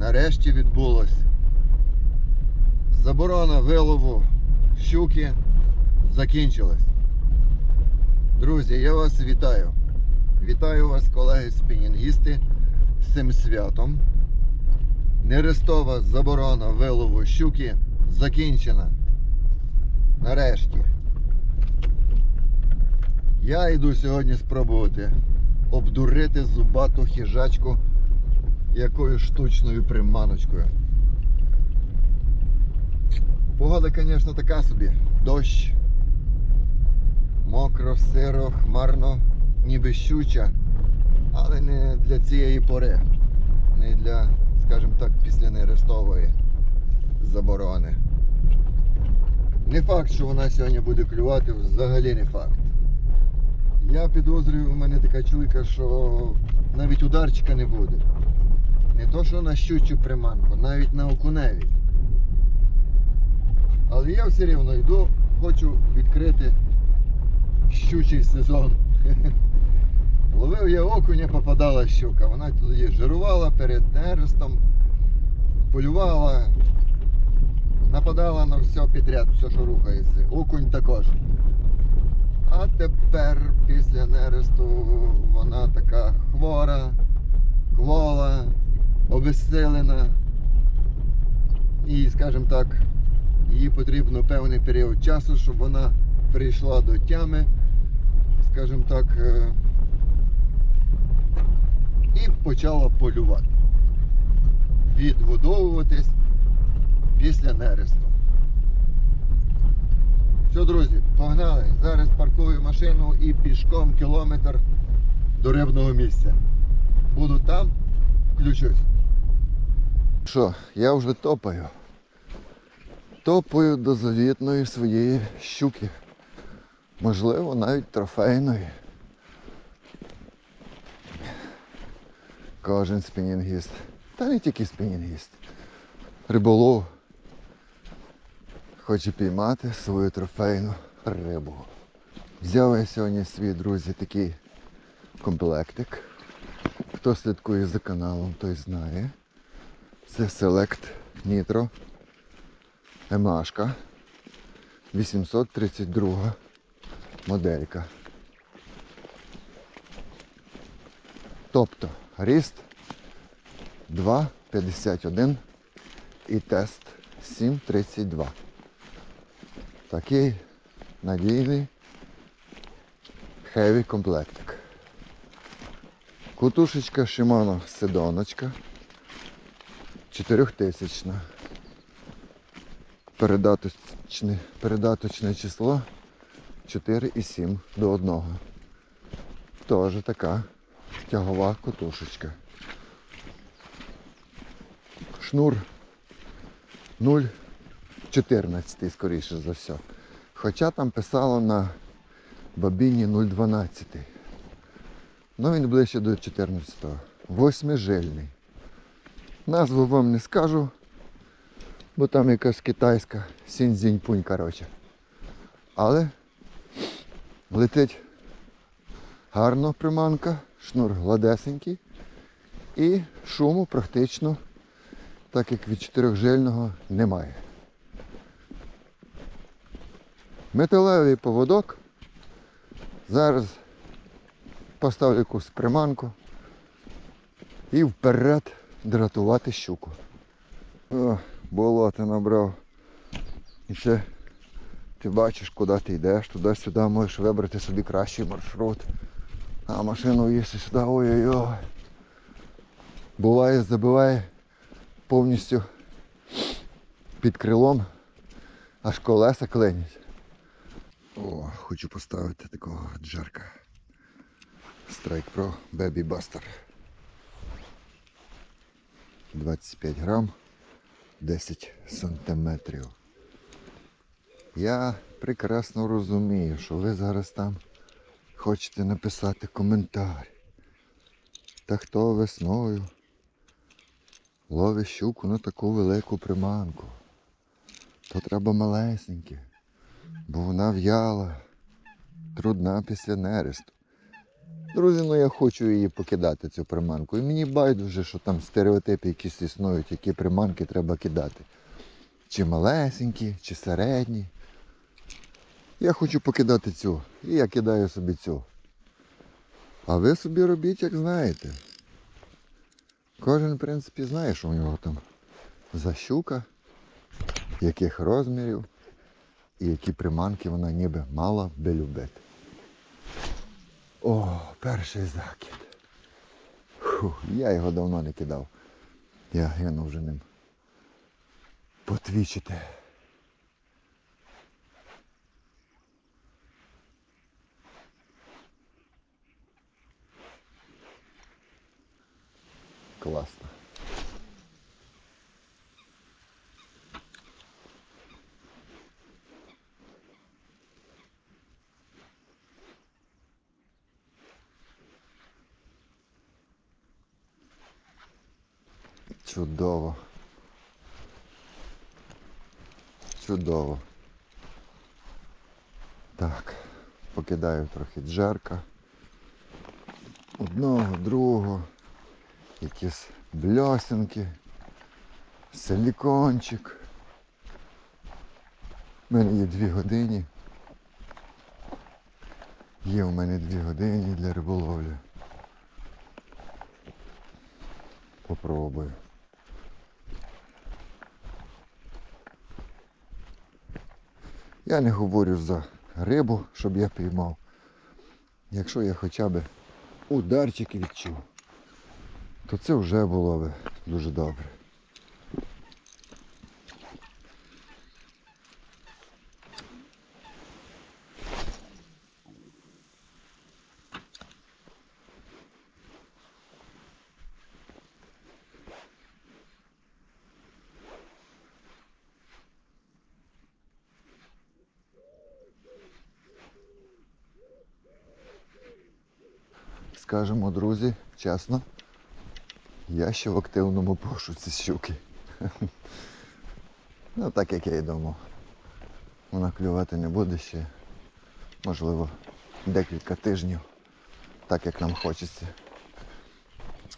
нарешті відбулось. Заборона вилову щуки закінчилась. Друзі, я вас вітаю. Вітаю вас, колеги спінінгісти, з цим святом. Нерестова заборона вилову щуки закінчена. Нарешті. Я йду сьогодні спробувати обдурити зубату хижачку якою штучною приманочкою. Погода, звісно, така собі. Дощ. Мокро, сиро, хмарно, ніби щуча, але не для цієї пори. Не для, скажімо так, після нерестової заборони. Не факт, що вона сьогодні буде клювати, взагалі не факт. Я підозрюю, в мене така чуйка, що навіть ударчика не буде. Не то, що на щучу приманку, навіть на окуневі. Але я все рівно йду, хочу відкрити щучий сезон. Ловив я окуня, попадала щука. Вона тоді жирувала перед нерестом, полювала, нападала на все підряд, все, що рухається. Окунь також. А тепер після нересту вона така хвора, квола, обезсилена. І, скажімо так, їй потрібно певний період часу, щоб вона прийшла до тями, скажімо так, е, і почала полювати. Відгодовуватись після нересту. Все, друзі, погнали. Зараз паркую машину і пішком кілометр до рибного місця. Буду там, включусь. Що, я вже топаю. Топаю до завітної своєї щуки. Можливо, навіть трофейної. Кожен спінінгіст. Та не тільки спінінгіст. Риболов хоче піймати свою трофейну рибу. Взяв я сьогодні свій, друзі, такий комплектик. Хто слідкує за каналом, той знає. Це Select Nitro MH 832 моделька. Тобто ріст 2,51 і тест 7,32. Такий надійний хеві комплектик. Кутушечка Shimano Седоночка 4000. Передаточне, передаточне число 4,7 до 1. Теж така тягова кутушечка. Шнур 0,14 скоріше за все. Хоча там писало на бабіні 0,12. Ну він ближче до 14-го. Восьмижильний. Назву вам не скажу, бо там якась китайська сінь-зінь-пунь, коротше. Але летить гарно приманка, шнур гладесенький і шуму практично, так як від чотирьохжильного, немає. Металевий поводок. Зараз поставлю якусь приманку і вперед дратувати щуку. О, болото набрав. І ще ти бачиш, куди ти йдеш, туди-сюди можеш вибрати собі кращий маршрут. А машину їсти сюди, ой-ой-ой. Буває, забиває повністю під крилом, аж колеса клинять. О, хочу поставити такого джерка. Strike Pro Baby Buster. 25 грам, 10 сантиметрів. Я прекрасно розумію, що ви зараз там хочете написати коментар. Та хто весною ловить щуку на таку велику приманку, то треба малесеньке, бо вона в'яла, трудна після нересту. Друзі, ну я хочу її покидати, цю приманку. І мені байдуже, що там стереотипи якісь існують, які приманки треба кидати. Чи малесенькі, чи середні. Я хочу покидати цю. І я кидаю собі цю. А ви собі робіть, як знаєте. Кожен, в принципі, знає, що у нього там за щука, яких розмірів і які приманки вона ніби мала би любити. О, перший закид. Фух, я його давно не кидав. Я гину вже ним. Потвічити. Класно. Чудово. Чудово. Так, покидаю трохи джерка. Одного, другого. Якісь бльосинки. Силікончик. У мене є дві години. Є у мене дві години для риболовлі. Попробую. Я не говорю за рибу, щоб я піймав. Якщо я хоча б ударчик відчув, то це вже було б дуже добре. Скажемо, друзі, чесно, я ще в активному пошуці щуки. Ну, так як я і думав. Вона клювати не буде ще, можливо, декілька тижнів, так як нам хочеться.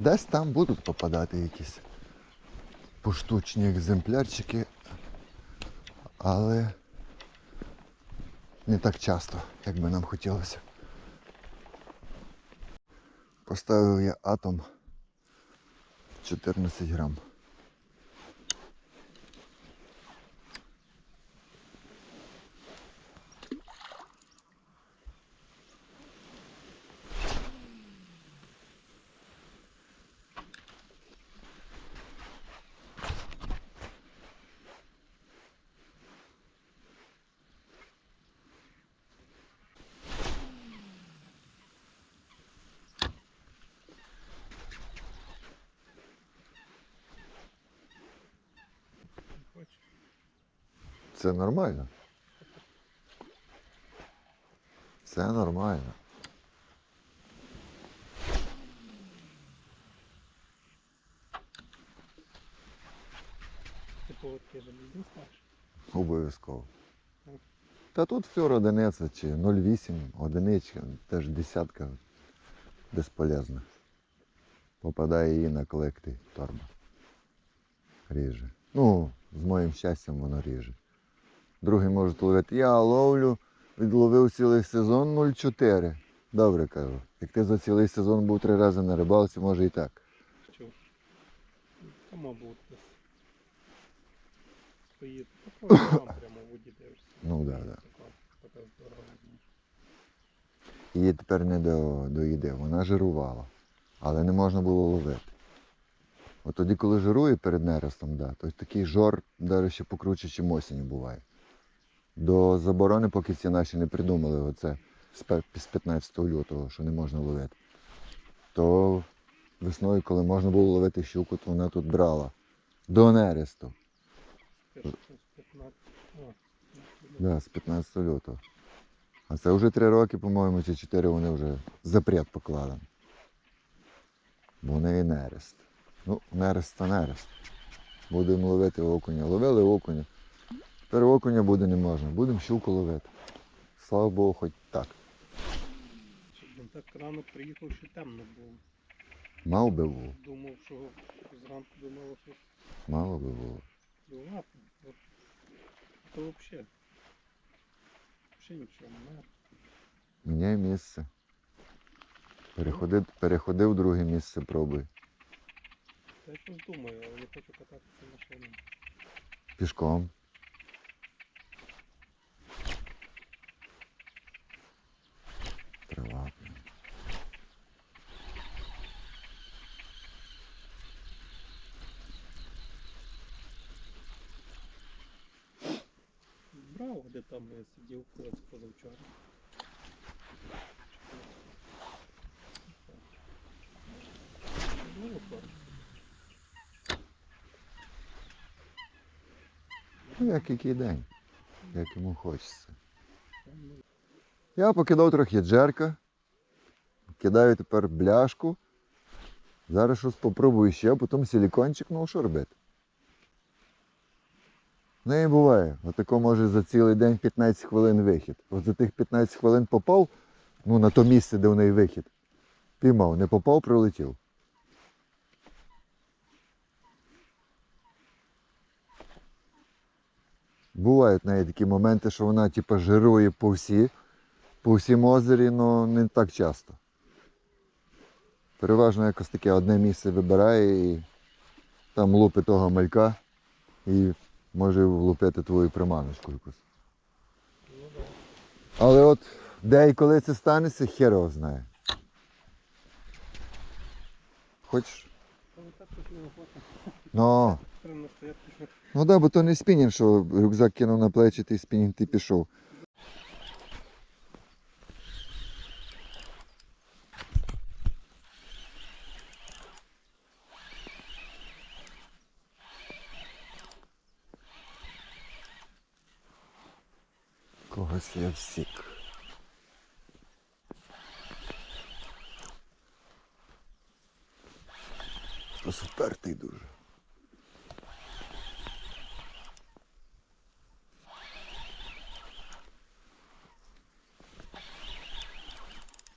Десь там будуть попадати якісь поштучні екземплярчики, але не так часто, як би нам хотілося. Поставив я атом 14 грам. Це нормально. Це нормально. Ти поводки желізні ставиш? Обов'язково. Та тут флюр одиниця чи 0,8, одиничка, теж десятка безполезна. Попадає її на колекти торба. Ріже. Ну, з моїм щастям воно ріже. Другий може ловити. Я ловлю, відловив цілий сезон 0,4. Добре кажу. Як ти за цілий сезон був три рази на рибалці, може і так. Що? Та мабуть. Стоїть. Там прямо воді дивишся. Ну, да. Її тепер не до, до їди, вона жирувала, але не можна було ловити. От тоді, коли жирує перед нерестом, да, то такий жор навіть ще покруче, ніж осінню буває. До заборони, поки ці наші не придумали оце з 15 лютого, що не можна ловити. То весною, коли можна було ловити щуку, то вона тут брала. До нересту. З 15. Да, з 15 лютого. А це вже три роки, по-моєму, чи чотири вони вже запрет поклали. Бо в неї нерест. Ну, нерест та нерест. Будемо ловити окуня. Ловили окуня. Тепер окуня буде не можна. Будемо щуку ловити. Слава Богу, хоч так. щоб він так рано приїхав, що темно було. Мав би був, Думав, що зранку думав, що мало би було. От. То взагалі. Взагалі нічого не Міняй місце. Переходи, переходи в друге місце, пробуй. Та я щось думаю, але не хочу кататися машиною. Пішком. Трава. Брав, де там я сидів позавчора. Ну. Ну, як який день, як йому хочеться. Я покидав трохи джерка. Кидаю тепер бляшку. Зараз щось попробую ще, а потім силікончик, ну що робити. Ну і буває. Отако може за цілий день 15 хвилин вихід. От за тих 15 хвилин попав, ну на то місце, де в неї вихід. Піймав, не попав, прилетів. Бувають навіть такі моменти, що вона типу, жирує по всі, по всім озері, але не так часто. Переважно якось таке одне місце вибирає і там лупить того малька і може влупити твою приманочку якусь. Але от де і коли це станеться, хер його знає. Хочеш? Ну, ну да, бо то не спінінг, що рюкзак кинув на плечі, ти спінінг ти пішов. Я всік. Хтось впертий дуже.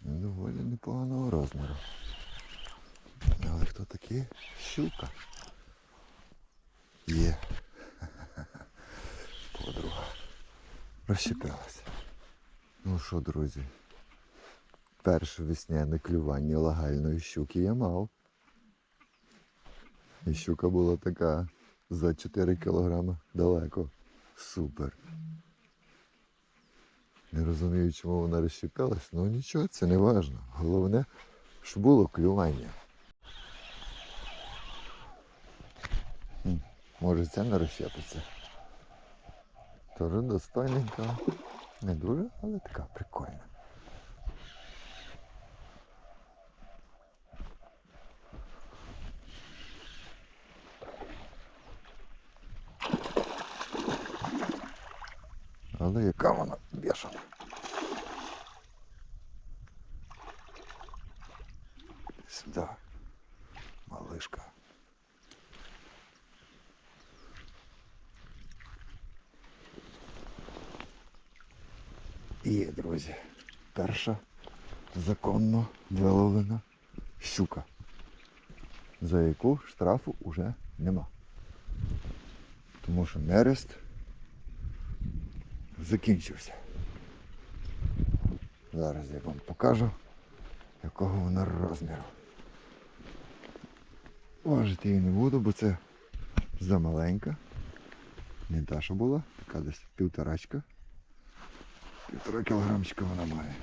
Доволі непоганого розміру. Але хто такий? Щука. Є. Розщепилася. Ну що, друзі? Перше весняне клювання лагальної щуки я мав. І щука була така за 4 кілограми далеко. Супер. Не розумію, чому вона розщепилась, ну нічого, це не важно. Головне, щоб було клювання. Може це не розщепиться. Тоже достойненька. Не дуже, але така прикольна. Але яка вона бешена. Сюди. Малишка. Є, друзі. Перша законно виловлена щука, за яку штрафу вже нема. Тому що нерест закінчився. Зараз я вам покажу, якого вона розміру. Важити її не буду, бо це замаленька. Не та, що була, така десь півторачка. Півтора кілограмчика вона має.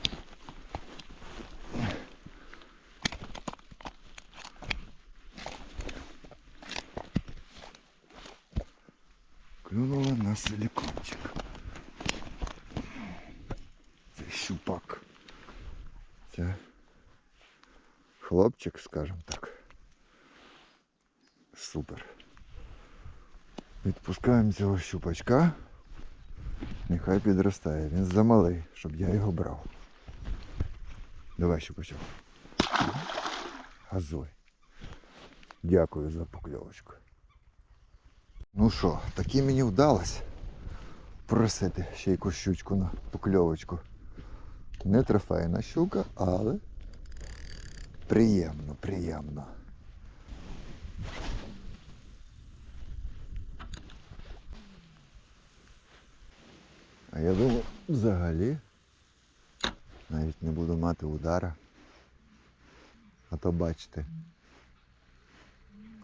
Клюнула на силікончик. Це щупак. Це хлопчик, скажімо так. Супер. Відпускаємо цього щупачка. Нехай підростає. Він замалий, щоб я його брав. Давай щупачок. Газуй. Дякую за покльовочку. Ну що, таки мені вдалося просити ще якусь щучку на покльовочку. Не трофейна щука, але Приємно, приємно. А я думав, взагалі навіть не буду мати удара. А то бачите,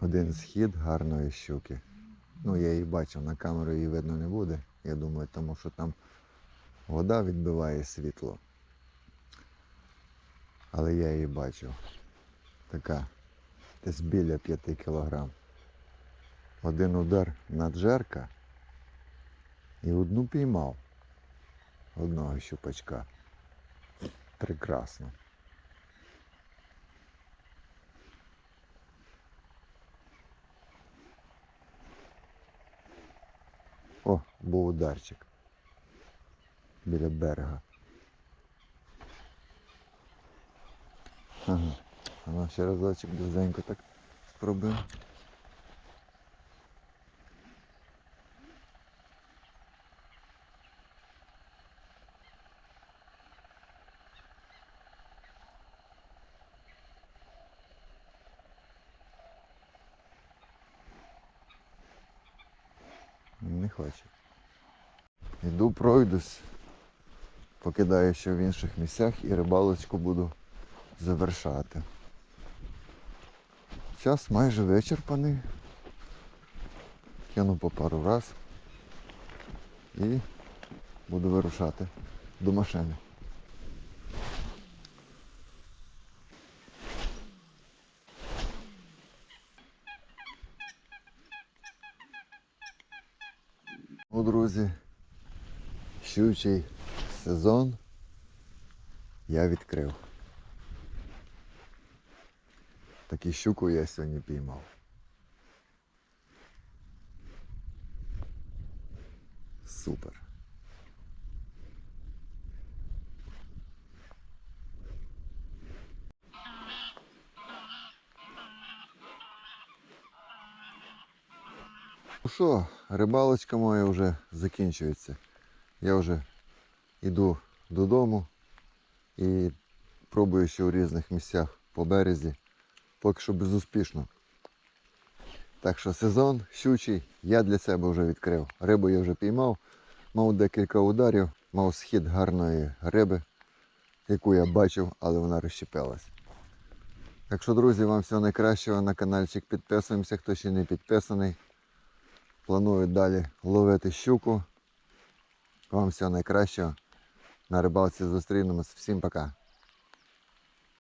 один схід гарної щуки. Ну, я її бачив, на камеру її видно не буде. Я думаю, тому що там вода відбиває світло. Але я її бачив. Така десь біля 5 кілограм. Один удар наджерка і одну піймав. Одного щупачка. Прекрасно. О, був ударчик. Біля берега. Ага. А ну ще разочок близенько так спробуємо. Не хоче. Йду пройдусь, покидаю ще в інших місцях і рибалочку буду завершати. Час майже вичерпаний. Кину по пару раз і буду вирушати до машини. Ну, друзі, щучий сезон я відкрив. Таку щуку я сьогодні піймав. Супер. Ну що, рибалочка моя вже закінчується. Я вже йду додому і пробую ще у різних місцях по березі. Поки що безуспішно. Так що сезон щучий я для себе вже відкрив. Рибу я вже піймав, мав декілька ударів, мав схід гарної риби, яку я бачив, але вона розщепилась. Так що, друзі, вам всього найкращого на каналчик підписуємося, хто ще не підписаний. Планую далі ловити щуку. Вам всього найкращого. На рибалці зустрінемось. Всім пока.